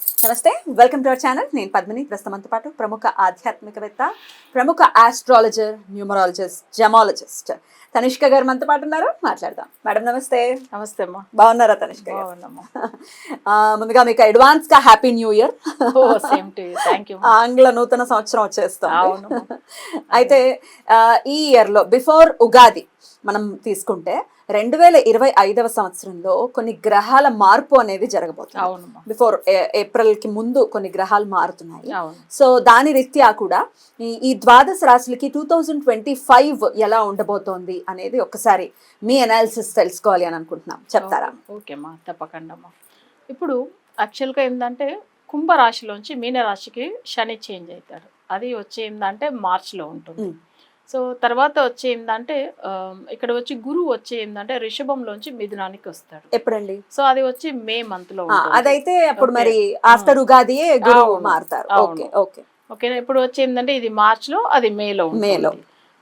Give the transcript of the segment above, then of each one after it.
నమస్తే welcome to our channel నేను పద్మిని ప్రస్తుతంతో పాటు ప్రముఖ ఆధ్యాత్మికవేత్త ప్రముఖ ఆస్ట్రాలజర్ న్యూమరాలజిస్ట్ జమాలజిస్ట్ తనిష్క గారు మనతో పాటు ఉన్నారు. మాట్లాడదాం. మేడం నమస్తే. నమస్తే అమ్మా. బాగున్నారా తనిష్క ముందుగా మీకు అడ్వాన్స్గా హ్యాపీ న్యూ ఇయర్ ఆంగ్ల నూతన సంవత్సరం వచ్చేస్తాం. అయితే ఈ ఇయర్లో బిఫోర్ ఉగాది మనం తీసుకుంటే రెండు వేల ఇరవై ఐదవ సంవత్సరంలో కొన్ని గ్రహాల మార్పు అనేది జరగబోతుంది. బిఫోర్ ఏప్రిల్కి ముందు కొన్ని గ్రహాలు మారుతున్నాయి. అవును. సో దాని రీత్యా కూడా ఈ ఈ ద్వాదశ రాశులకి టూ థౌజండ్ ట్వంటీ ఫైవ్ ఎలా ఉండబోతోంది అనేది ఒకసారి మీ అనాలిసిస్ తెలుసుకోవాలి అని అనుకుంటున్నాం. చెప్తారా? ఓకే అమ్మా తప్పకుండా ఇప్పుడు యాక్చువల్గా ఏంటంటే కుంభరాశిలోంచి మీనరాశికి శని చేంజ్ అవుతాడు. అది వచ్చి ఏంటంటే మార్చ్లో ఉంటుంది. సో తర్వాత వచ్చి ఏంటంటే ఇక్కడ వచ్చి గురువు వచ్చి ఏంటంటే రిషభంలోంచి మిథునానికి వస్తాడు. ఎప్పుడండి? సో అది వచ్చి మే మంత్లో. అదైతే అప్పుడు. మరి ఆఫ్టర్ గురువు అవును. మారుతారు. అవును. Okay okay. ఓకేనా ఇప్పుడు వచ్చి ఏంటంటే ఇది మార్చ్లో అది మేలో మేలో.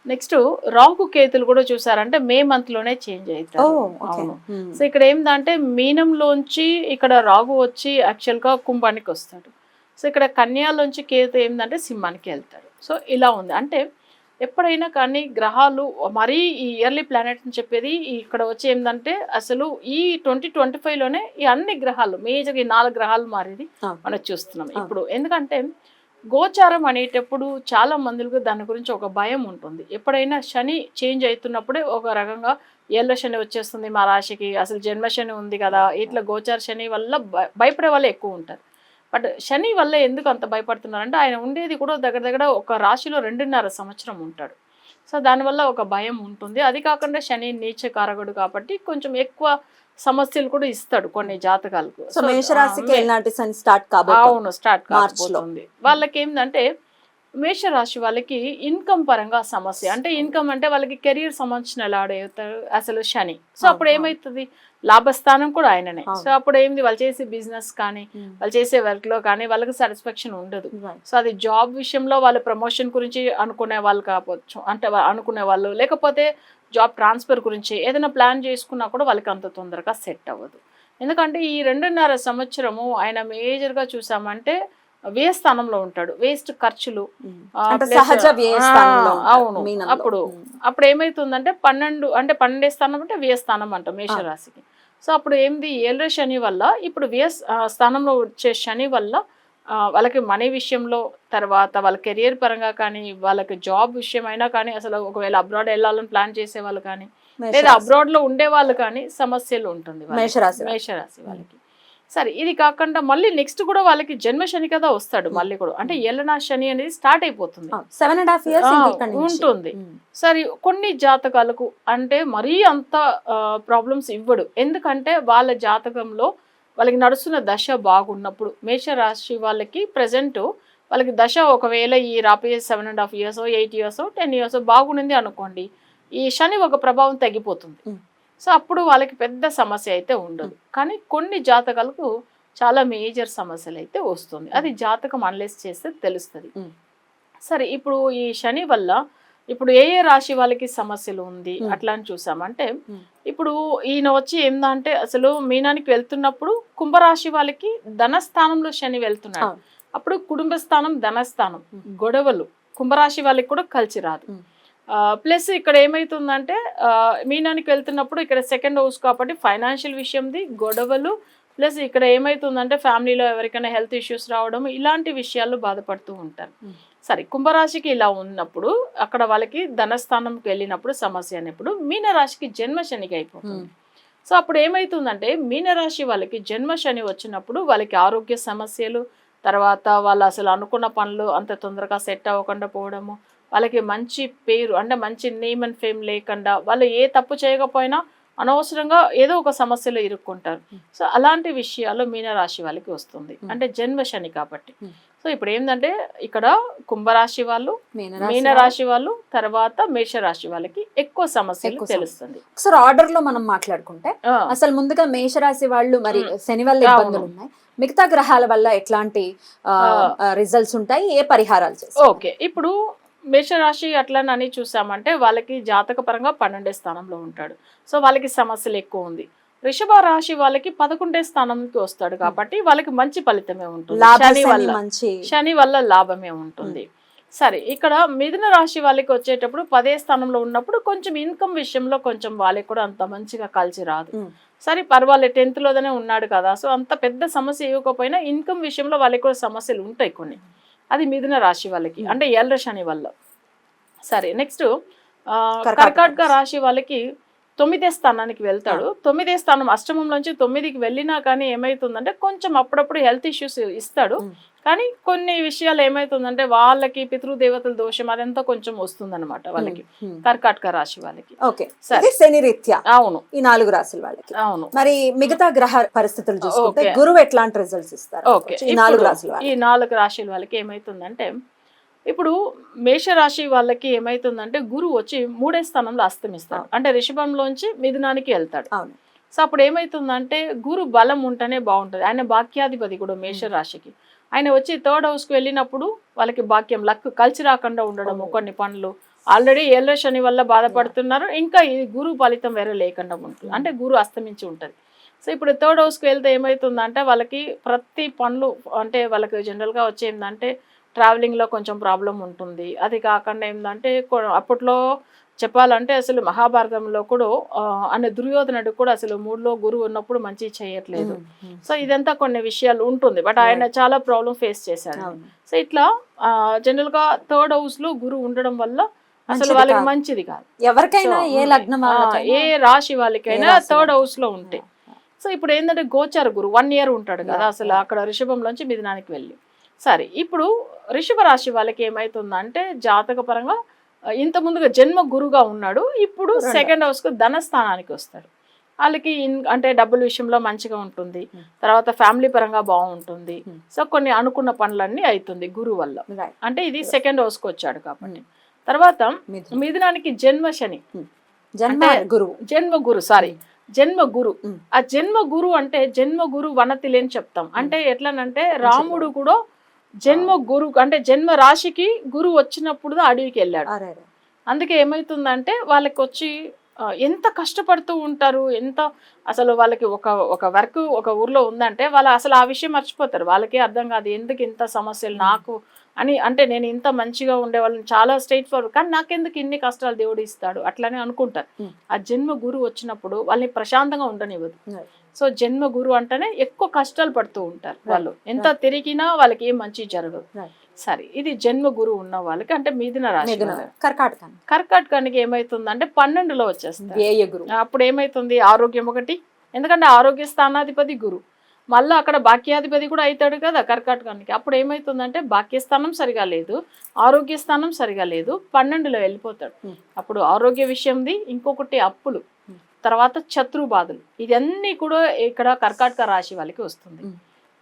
నెక్స్ట్ రాహు కేతులు కూడా చూసారంటే మే మంత్లోనే చేంజ్ అవుతారు. అవును. సో ఇక్కడ ఏంటంటే మీనంలోంచి ఇక్కడ రాగు వచ్చి యాక్చువల్గా కుంభానికి వస్తాడు. సో ఇక్కడ కన్యాలోంచి కేతు ఏంటంటే సింహానికి వెళ్తాడు. సో ఇలా ఉంది. అంటే ఎప్పుడైనా కానీ గ్రహాలు మరీ ఈ ఇయర్లీ ప్లానెట్ అని చెప్పేది ఇక్కడ వచ్చి ఏంటంటే అసలు ఈ ట్వంటీ ట్వంటీ ఫైవ్లోనే ఈ అన్ని గ్రహాలు మేజర్ ఈ నాలుగు గ్రహాలు మారేది. మనం చూస్తున్నాం. ఇప్పుడు ఎందుకంటే గోచారం అనేటప్పుడు చాలా మందికి దాని గురించి ఒక భయం ఉంటుంది ఎప్పుడైనా శని చేంజ్ అవుతున్నప్పుడే ఒక రకంగా ఏళ్ళ శని వచ్చేస్తుంది మా రాశికి అసలు జన్మ శని ఉంది కదా ఇట్లా గోచార శని వల్ల భయపడే వాళ్ళే ఎక్కువ ఉంటారు బట్ శని వల్ల ఎందుకు అంత భయపడుతున్నారంటే ఆయన ఉండేది కూడా దగ్గర దగ్గర ఒక రాశిలో రెండున్నర సంవత్సరం ఉంటాడు. సో దానివల్ల ఒక భయం ఉంటుంది. అది కాకుండా శని నీచ కారకుడు కాబట్టి కొంచెం ఎక్కువ సమస్యలు కూడా ఇస్తాడు కొన్ని జాతకాలకు. సో మేషరాశికి ఎలాంటి స్టార్ట్ కాబోతుంది? అవును స్టార్ట్. కాబోతుంది. వాళ్ళకి ఏంటంటే మేషరాశి వాళ్ళకి ఇన్కమ్ పరంగా సమస్య. అంటే ఇన్కమ్ అంటే వాళ్ళకి కెరీర్ సంబంధించిన ఎలా అవుతారు అసలు శని. సో అప్పుడు. ఏమవుతుంది లాభస్థానం కూడా ఆయననే. సో అప్పుడు ఏంది? వాళ్ళు చేసే బిజినెస్ కానీ వాళ్ళు చేసే వర్క్లో కానీ వాళ్ళకి సాటిస్ఫాక్షన్ ఉండదు. సో అది జాబ్ విషయంలో వాళ్ళ ప్రమోషన్ గురించి అనుకునే వాళ్ళు కావచ్చు. అంటే అనుకునే వాళ్ళు. లేకపోతే జాబ్ ట్రాన్స్ఫర్ గురించి ఏదైనా ప్లాన్ చేసుకున్నా కూడా వాళ్ళకి అంత తొందరగా సెట్ అవ్వదు. ఎందుకంటే ఈ రెండున్నర సంవత్సరము ఆయన మేజర్గా చూసామంటే వ్యయ స్థానంలో ఉంటాడు వేస్ట్ ఖర్చులు సహజ అవును. అప్పుడు. అప్పుడు ఏమైతుందంటే పన్నెండు అంటే పన్నెండే స్థానం అంటే వ్యయ స్థానం అంట మేషరాశికి సో అప్పుడు ఏంది ఏళ్ళ శని వల్ల ఇప్పుడు వ్యయ స్థానంలో వచ్చే శని వల్ల వాళ్ళకి మనీ విషయంలో తర్వాత వాళ్ళ కెరియర్ పరంగా కానీ వాళ్ళకి జాబ్ విషయమైనా కానీ అసలు ఒకవేళ అబ్రాడ్ వెళ్ళాలని ప్లాన్ చేసే వాళ్ళు కానీ లేదా. అబ్రాడ్లో ఉండే వాళ్ళు కానీ సమస్యలు ఉంటుంది. మేషరాశి. మేషరాశి వాళ్ళకి సరే ఇది కాకుండా మళ్ళీ నెక్స్ట్ కూడా వాళ్ళకి జన్మ శని కదా వస్తాడు. మళ్ళీ కూడా. అంటే ఏళ్ళనా శని అనేది స్టార్ట్ అయిపోతుంది. సెవెన్ అండ్ హాఫ్ ఇయర్స్ ఉంటుంది. సరే కొన్ని జాతకాలకు అంటే మరీ అంత ప్రాబ్లమ్స్ ఇవ్వడు. ఎందుకంటే వాళ్ళ జాతకంలో వాళ్ళకి నడుస్తున్న దశ బాగున్నప్పుడు మేషరాశి వాళ్ళకి ప్రజెంట్ వాళ్ళకి దశ ఒకవేళ ఈ రాబోయే seven and half years eight years ten years బాగుంది అనుకోండి ఈ శని ఒక ప్రభావం తగ్గిపోతుంది. సో అప్పుడు వాళ్ళకి పెద్ద సమస్య అయితే ఉండదు కానీ కొన్ని జాతకాలకు చాలా మేజర్ సమస్యలు అయితే వస్తుంది అది జాతకం అనలైజ్ చేస్తే తెలుస్తుంది. సరే ఇప్పుడు ఈ శని వల్ల ఇప్పుడు ఏ ఏ రాశి వాళ్ళకి సమస్యలు ఉంది. అట్లా అని చూసామంటే. ఇప్పుడు ఈయన వచ్చి ఏందంటే అసలు మీనానికి వెళ్తున్నప్పుడు కుంభరాశి వాళ్ళకి ధనస్థానంలో శని వెళ్తున్నాడు. అప్పుడు కుటుంబ స్థానం ధనస్థానం. గొడవలు కుంభరాశి వాళ్ళకి కూడా కలిసి రాదు. ప్లస్ ఇక్కడ ఏమైతుందంటే ఆ, మీనానికి వెళ్తున్నప్పుడు ఇక్కడ సెకండ్ హౌస్ కాబట్టి ఫైనాన్షియల్ విషయంది గొడవలు ప్లస్ ఇక్కడ ఏమైతుందంటే ఫ్యామిలీలో ఎవరికైనా హెల్త్ ఇష్యూస్ రావడం ఇలాంటి విషయాలు బాధపడుతూ ఉంటారు. సరే కుంభరాశికి ఇలా ఉన్నప్పుడు అక్కడ వాళ్ళకి ధనస్థానంకి వెళ్ళినప్పుడు సమస్య అనేప్పుడు మీనరాశికి జన్మ శనికి అయిపోతుంది. సో అప్పుడు ఏమవుతుందంటే మీనరాశి వాళ్ళకి జన్మ శని వచ్చినప్పుడు వాళ్ళకి ఆరోగ్య సమస్యలు తర్వాత వాళ్ళు అసలు అనుకున్న పనులు అంత తొందరగా సెట్ అవ్వకుండా పోవడము వాళ్ళకి మంచి పేరు అంటే మంచి నేమ్ అండ్ ఫేమ్ లేకుండా వాళ్ళు ఏ తప్పు చేయకపోయినా అనవసరంగా ఏదో ఒక సమస్యలో ఇరుక్కుంటారు. సో అలాంటి విషయాలు మీనరాశి వాళ్ళకి వస్తుంది. Hmm. అంటే జన్మ శని కాబట్టి. Hmm. సో ఇప్పుడు ఏంటంటే ఇక్కడ కుంభరాశి వాళ్ళు మీనరాశి మీన రాశి వాళ్ళు తర్వాత మేష రాశి వాళ్ళకి ఎక్కువ సమస్యలు తెలుస్తుంది. ఒకసారి ఆర్డర్లో మనం మాట్లాడుకుంటే అసలు ముందుగా మేషరాశి వాళ్ళు మరి. శని వల్ల. ఇబ్బందులు ఉన్నాయి. మిగతా గ్రహాల వల్ల ఎట్లాంటి. రిజల్ట్స్ ఉంటాయి? ఏ పరిహారాలు ఓకే. ఇప్పుడు మేషరాశి అట్లనని చూసామంటే వాళ్ళకి జాతక పరంగా పన్నెండే స్థానంలో ఉంటాడు. సో వాళ్ళకి సమస్యలు ఎక్కువ ఉంది. వృషభ రాశి వాళ్ళకి పదకొండే స్థానంకి వస్తాడు కాబట్టి వాళ్ళకి మంచి ఫలితమే ఉంటుంది. శని వల్ల మంచి. శని వల్ల లాభమే ఉంటుంది. సరే ఇక్కడ మిథున రాశి వాళ్ళకి వచ్చేటప్పుడు పదే స్థానంలో ఉన్నప్పుడు కొంచెం ఇన్కమ్ విషయంలో కొంచెం వాళ్ళకి కూడా అంత మంచిగా కలిసి రాదు. సరే పర్వాలేదు టెన్త్లోనే ఉన్నాడు కదా సో అంత పెద్ద సమస్య ఇవ్వకపోయినా ఇన్కమ్ విషయంలో వాళ్ళకి కూడా సమస్యలు ఉంటాయి కొన్ని. అది మిథున రాశి వాళ్ళకి మ్మ్. అంటే ఏళ్ళ శని వల్ల సరే నెక్స్ట్ కర్కాటక రాశి. వాళ్ళకి తొమ్మిదే స్థానానికి వెళ్తాడు. తొమ్మిదే స్థానం అష్టమం నుంచి తొమ్మిదికి వెళ్ళినా కానీ ఏమైతుందంటే కొంచెం అప్పుడప్పుడు హెల్త్ ఇష్యూస్ ఇస్తాడు. మ్మ్. కానీ కొన్ని విషయాలు ఏమైతుందంటే వాళ్ళకి పితృదేవతల దోషం అదంతా కొంచెం వస్తుందన్నమాట వాళ్ళకి. కర్కాటక రాశి వాళ్ళకి. ఓకే. సరే. శని రీత్యా అవును. ఈ నాలుగు రాశుల వాళ్ళకి. అవును. మరి మిగతా గ్రహ పరిస్థితులు చూసుకుంటే. గురువు ఎట్లాంటి రిజల్ట్స్ ఇస్తారు? ఓకే. ఈ నాలుగు రాశుల వాళ్ళకి. ఈ నాలుగు రాశుల వాళ్ళకి ఏమైతుందంటే ఇప్పుడు మేషరాశి వాళ్ళకి ఏమైతుందంటే గురువు వచ్చి మూడే స్థానంలో అస్తమిస్తాడు. అంటే రిషభంలోంచి మిథునానికి వెళ్తాడు. అవును. సో అప్పుడు ఏమైతుందంటే గురు బలం ఉంటేనే బాగుంటుంది. ఆయన భాగ్యాధిపతి కూడా మేషరాశికి. ఆయన వచ్చి థర్డ్ హౌస్కి వెళ్ళినప్పుడు వాళ్ళకి భాగ్యం లక్ కలిసి రాకుండా ఉండడము కొన్ని పనులు. ఆల్రెడీ ఏళ్ళ శని వల్ల బాధపడుతున్నారు. ఇంకా ఈ గురు ఫలితం వేరే లేకుండా ఉంటుంది. అంటే గురు అస్తమించి ఉంటుంది. సో ఇప్పుడు థర్డ్ హౌస్కి వెళ్తే ఏమవుతుందంటే వాళ్ళకి ప్రతి పనులు అంటే వాళ్ళకి జనరల్గా వచ్చేందంటే ట్రావెలింగ్లో కొంచెం ప్రాబ్లం ఉంటుంది. అది కాకుండా ఏంటంటే అప్పట్లో చెప్పాలంటే అసలు మహాభారతంలో కూడా అనే దుర్యోధనుడు కూడా అసలు మూడులో గురువు ఉన్నప్పుడు మంచి చేయట్లేదు. సో ఇదంతా కొన్ని విషయాలు ఉంటుంది బట్ ఆయన చాలా ప్రాబ్లం ఫేస్ అవును. సో ఇట్లా జనరల్గా థర్డ్ హౌస్లో గురువు ఉండడం వల్ల అసలు వాళ్ళకి. మంచిది కాదు ఎవరికైనా ఏ లగ్నం ఏ రాశి వాళ్ళకైనా థర్డ్. హౌస్లో ఉంటే సో ఇప్పుడు ఏంటంటే గోచార గురు వన్ ఇయర్ ఉంటాడు కదా అసలు. అక్కడ రిషభంలోంచి మిథునానికి వెళ్ళి సరే ఇప్పుడు రిషభ రాశి వాళ్ళకి ఏమైతుందంటే జాతక పరంగా ఇంత ముందుగా జన్మ గురుగా ఉన్నాడు. ఇప్పుడు. సెకండ్ హౌస్కు ధనస్థానానికి వస్తాడు. వాళ్ళకి అంటే డబ్బుల విషయంలో మంచిగా ఉంటుంది. Hmm. తర్వాత ఫ్యామిలీ పరంగా బాగుంటుంది. Hmm. సో కొన్ని అనుకున్న పనులన్నీ అవుతుంది గురువు వల్ల. అంటే ఇది సెకండ్ హౌస్కి వచ్చాడు కాబట్టి. తర్వాత మిథునం. మిథునానికి జన్మ శని. జన్మ గురువు జన్మ గురు సారీ జన్మ గురు. ఆ జన్మ గురు అంటే జన్మ గురు వనతిలి అని చెప్తాం. అంటే ఎట్లనంటే రాముడు కూడా జన్మ గురు అంటే జన్మ రాశికి గురు వచ్చినప్పుడు అడవికి వెళ్ళాడు. అందుకే ఏమైతుందంటే వాళ్ళకి వచ్చి ఎంత కష్టపడుతూ ఉంటారు ఎంత అసలు వాళ్ళకి ఒక ఒక వర్క్ ఒక ఊర్లో ఉందంటే వాళ్ళు అసలు ఆ విషయం మర్చిపోతారు. వాళ్ళకే అర్థం కాదు ఎందుకు ఇంత సమస్యలు నాకు? అని అంటే నేను ఇంత మంచిగా ఉండే వాళ్ళని చాలా స్ట్రైట్ ఫార్వర్డ్ కానీ నాకెందుకు ఇన్ని కష్టాలు దేవుడు ఇస్తాడు? అట్లనే అనుకుంటారు. ఆ జన్మ గురు వచ్చినప్పుడు వాళ్ళని ప్రశాంతంగా ఉండనివ్వదు. సో జన్మ గురు అంటేనే ఎక్కువ కష్టాలు పడుతూ ఉంటారు వాళ్ళు. ఎంత తిరిగినా వాళ్ళకి ఏం మంచి జరగదు. సరే ఇది జన్మ గురువు ఉన్న వాళ్ళకి అంటే మిథున రాశి. కర్కాటకాన్ని కర్కాటకానికి. ఏమైతుందంటే పన్నెండులో వచ్చేస్తారు. వ్యయ గురువు అప్పుడు ఏమైతుంది? ఆరోగ్యం ఒకటి. ఎందుకంటే ఆరోగ్య స్థానాధిపతి గురు. మళ్ళీ అక్కడ భాగ్యాధిపతి కూడా అవుతాడు కదా కర్కాటకానికి. అప్పుడు ఏమైతుందంటే భాగ్యస్థానం సరిగా లేదు ఆరోగ్య స్థానం సరిగా లేదు పన్నెండులో వెళ్ళిపోతాడు. Hmm. అప్పుడు ఆరోగ్య విషయంది ఇంకొకటి అప్పులు. Hmm. తర్వాత శత్రు బాధలు ఇదన్నీ కూడా ఇక్కడ కర్కాటక రాశి వాళ్ళకి వస్తుంది.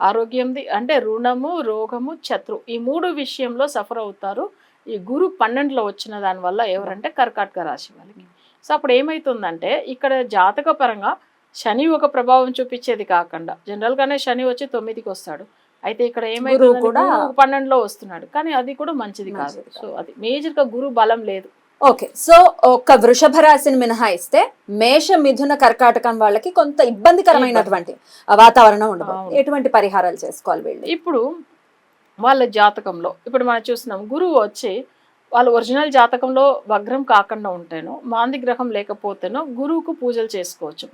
ఆరోగ్యంది అంటే రుణము రోగము శత్రు ఈ మూడు విషయంలో సఫర్ అవుతారు. ఈ గురు పన్నెండులో వచ్చిన దానివల్ల ఎవరంటే కర్కాటక రాశి వాళ్ళకి. సో అప్పుడు ఏమైతుందంటే ఇక్కడ జాతక పరంగా శని ఒక ప్రభావం చూపించేది కాకుండా జనరల్ గానే శని వచ్చి తొమ్మిదికి వస్తాడు. అయితే ఇక్కడ ఏమైతుంది కూడా- పన్నెండులో వస్తున్నాడు. కానీ అది కూడా మంచిది కాదు. సో అది మేజర్గా గురు బలం లేదు. ఓకే సో ఒక వృషభ రాశిని మినహాయిస్తే మేష మిథున కర్కాటకం వాళ్ళకి కొంత ఇబ్బందికరమైనటువంటి వాతావరణం ఉండదు. ఎటువంటి పరిహారాలు చేసుకోవాలి వీళ్ళు? ఇప్పుడు వాళ్ళ జాతకంలో ఇప్పుడు మనం చూస్తున్నాం గురువు వచ్చి వాళ్ళ ఒరిజినల్ జాతకంలో వగ్రం కాకుండా ఉంటేనో మాంది గ్రహం లేకపోతేనో గురువుకు పూజలు చేసుకోవచ్చు.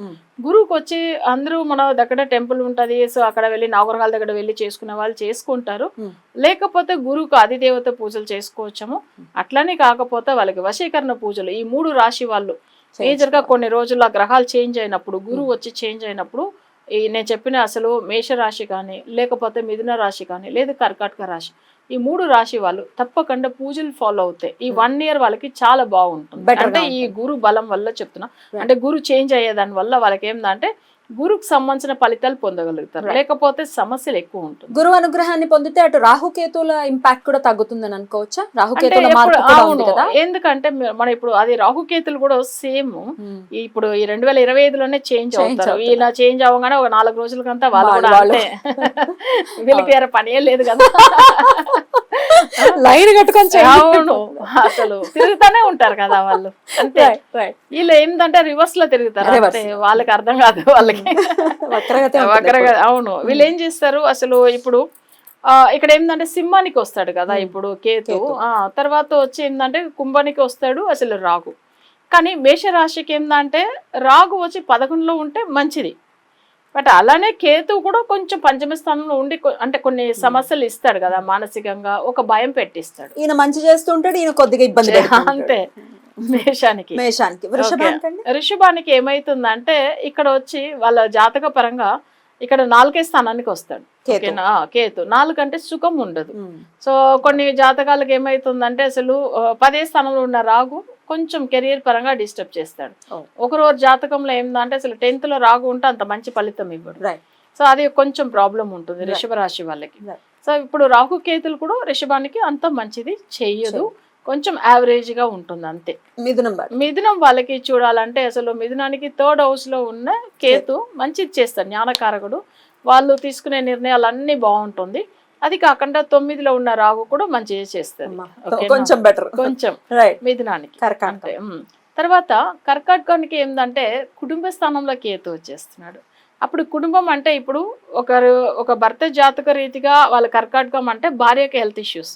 గురువుకు వచ్చి అందరూ మన దగ్గర టెంపుల్ ఉంటది సో అక్కడ వెళ్ళి నవగ్రహాల దగ్గర వెళ్ళి చేసుకునే వాళ్ళు చేసుకుంటారు. లేకపోతే గురువుకు అధిదేవత పూజలు చేసుకోవచ్చము. అట్లనే కాకపోతే వాళ్ళకి వశీకరణ పూజలు. ఈ మూడు రాశి వాళ్ళు మేజర్గా కొన్ని రోజులు ఆ గ్రహాలు చేంజ్ అయినప్పుడు గురువు వచ్చి చేంజ్ అయినప్పుడు ఈ నేను చెప్పిన అసలు మేషరాశి కానీ లేకపోతే మిథున రాశి కానీ లేదా కర్కాటక రాశి ఈ మూడు రాశి వాళ్ళు తప్పకుండా పూజలు ఫాలో అవుతాయి. ఈ వన్ ఇయర్ వాళ్ళకి చాలా బాగుంటుంది. అంటే ఈ గురు బలం వల్ల చెప్తున్నా. అంటే గురు చేంజ్ అయ్యేదాని వల్ల వాళ్ళకి ఏంటంటే గురుకు సంబంధించిన ఫలితాలు పొందగలుగుతారు. లేకపోతే సమస్యలు ఎక్కువ ఉంటుంది. గురువు అనుగ్రహాన్ని పొందితే అటు రాహుకేతుల ఇంపాక్ట్ కూడా తగ్గుతుందని అనుకోవచ్చా? రాహుకేతుల ఎందుకంటే మన ఇప్పుడు అది రాహుకేతులు కూడా సేమ్. ఇప్పుడు ఈ రెండు వేల ఇరవై ఐదులోనే చేంజ్ అవుతారు. ఈయన చేంజ్ అవ్వగానే ఒక నాలుగు రోజులకంతా వాళ్ళు వాళ్ళు- కూడా వీళ్ళకి వేరే పనే లేదు కదా. లైన్ కట్టుకొని. అవును. అసలు తిరుగుతానే ఉంటారు కదా వాళ్ళు. అంతే. వీళ్ళు ఏంటంటే రివర్స్లో తిరుగుతారు. వాళ్ళకి అర్థం కాదు వాళ్ళకి. వక్రగా. అవును. వీళ్ళు ఏం చేస్తారు? అసలు ఇప్పుడు ఆ, ఇక్కడ ఏంటంటే సింహానికి వస్తాడు కదా Hmm. ఇప్పుడు కేతు. కేతు. ఆ తర్వాత వచ్చి ఏంటంటే కుంభానికి వస్తాడు అసలు రాగు. కానీ మేషరాశికి ఏంటంటే రాగు వచ్చి పదకొండులో ఉంటే మంచిది. బట్ అలానే కేతు కూడా కొంచెం పంచమ స్థానంలో ఉండి అంటే కొన్ని సమస్యలు ఇస్తాడు కదా మానసికంగా ఒక భయం పెట్టిస్తాడు. ఈయన మంచి చేస్తుంటాడు ఈయన కొద్దిగా ఇబ్బంది. అంతే. మేషానికి. మేషానికి. వృషభానికి ఏమైతుందంటే ఇక్కడ వచ్చి వాళ్ళ జాతక పరంగా ఇక్కడ నాలుగే స్థానానికి వస్తాడు. కేతు. ఓకేనా ఆ, కేతు. నాలుగు అంటే సుఖం ఉండదు. ఉమ్. సో కొన్ని జాతకాలకు ఏమైతుందంటే అసలు పదే స్థానంలో ఉన్న రాగు కొంచెం కెరియర్ పరంగా డిస్టర్బ్ చేస్తాడు. ఒకరోజు జాతకంలో ఏందంటే అసలు టెన్త్లో రాగు ఉంటే అంత మంచి ఫలితం ఇవ్వడు. సో అది కొంచెం ప్రాబ్లం ఉంటుంది. రిషభ రాశి వాళ్ళకి. సో ఇప్పుడు రాహు కేతులు కూడా రిషభానికి అంత మంచిది చెయ్యదు. కొంచెం యావరేజ్గా ఉంటుంది అంతే. మిథునం మిథునం వాళ్ళకి చూడాలంటే అసలు మిథునానికి థర్డ్ హౌస్లో ఉన్న కేతు మంచిది చేస్తారు జ్ఞానకారకుడు. వాళ్ళు తీసుకునే నిర్ణయాలు అన్ని బాగుంటుంది. అది కాకుండా తొమ్మిదిలో ఉన్న రాగు కూడా మంచిగా చేస్తుంది? కొంచెం బెటర్ కొంచెం. రైట్ మిథునానికి. తర్వాత కర్కాటకానికి ఏంటంటే కుటుంబ స్థానంలో కేతు వచ్చేస్తున్నాడు. అప్పుడు కుటుంబం అంటే ఇప్పుడు ఒకరు ఒక భర్త జాతక రీతిగా వాళ్ళ కర్కాటకం అంటే భార్యకి హెల్త్ ఇష్యూస్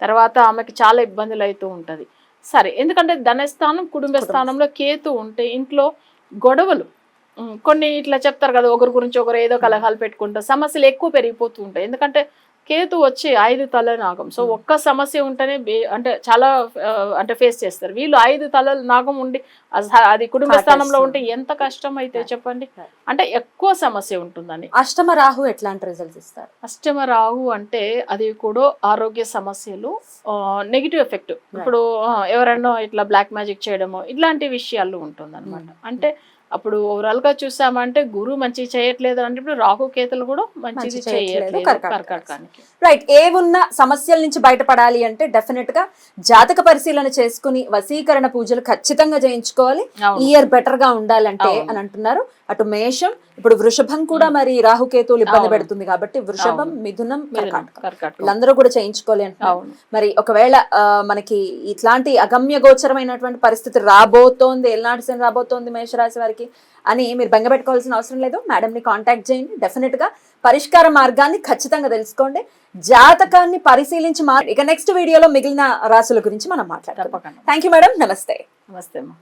తర్వాత ఆమెకి చాలా ఇబ్బందులు అవుతూ ఉంటుంది. సరే ఎందుకంటే ధనస్థానం కుటుంబ స్థానంలో కేతు ఉంటే ఇంట్లో గొడవలు కొన్ని ఇట్లా చెప్తారు కదా ఒకరి గురించి ఒకరు ఏదో కలహాలు పెట్టుకుంటారు సమస్యలు ఎక్కువ పెరిగిపోతూ ఉంటాయి. ఎందుకంటే కేతు వచ్చి ఐదు తల నాగం సో ఒక్క సమస్య ఉంటేనే అంటే చాలా అంటే ఫేస్ చేస్తారు. వీళ్ళు ఐదు తలల నాగం ఉండి అది కుటుంబ స్థానంలో ఉంటే ఎంత కష్టం అయితే చెప్పండి. అంటే ఎక్కువ సమస్య ఉంటుందని. అష్టమ రాహు ఎట్లాంటి రిజల్ట్స్ ఇస్తారు? అష్టమ రాహు అంటే అది కూడా ఆరోగ్య సమస్యలు నెగిటివ్ ఎఫెక్ట్ ఇప్పుడు ఆ, ఎవరైనా ఇట్లా బ్లాక్ మ్యాజిక్ చేయడము ఇట్లాంటి విషయాలు ఉంటుంది అనమాట అంటే అప్పుడు ఓవరాల్గా చూసామంటే గురువు మంచి చేయట్లేదు అంటే ఇప్పుడు రాహు కేతులు కూడా మంచిది మంచి చేయట్లేదు కర్కాటకానికి. రైట్ ఏ ఉన్న సమస్యల నుంచి బయటపడాలి అంటే డెఫినెట్గా జాతక పరిశీలన చేసుకుని వశీకరణ పూజలు ఖచ్చితంగా చేయించుకోవాలి. ఇయర్ బెటర్గా ఉండాలంటే. అని అంటున్నారు. అటు మేషం ఇప్పుడు వృషభం కూడా మరి రాహుకేతువులు ఇబ్బంది. పెడుతుంది కాబట్టి వృషభం. మిథునం కర్కాటకం. వీళ్ళందరూ కూడా అవును. మరి ఒకవేళ మనకి ఇట్లాంటి అగమ్య గోచరమైనటువంటి పరిస్థితి రాబోతోంది ఎల్నాటి శని రాబోతోంది మేషరాశి వారికి అని మీరు బెంగపెట్టుకోవాల్సిన అవసరం లేదు. మేడం ని కాంటాక్ట్ చేయండి. డెఫినెట్గా పరిష్కార మార్గాన్ని ఖచ్చితంగా తెలుసుకోండి. జాతకాన్ని పరిశీలించి మా ఇక నెక్స్ట్ వీడియోలో మిగిలిన రాశుల గురించి మనం మాట్లాడతాం థ్యాంక్ యూ మేడం నమస్తే. నమస్తే అమ్మా.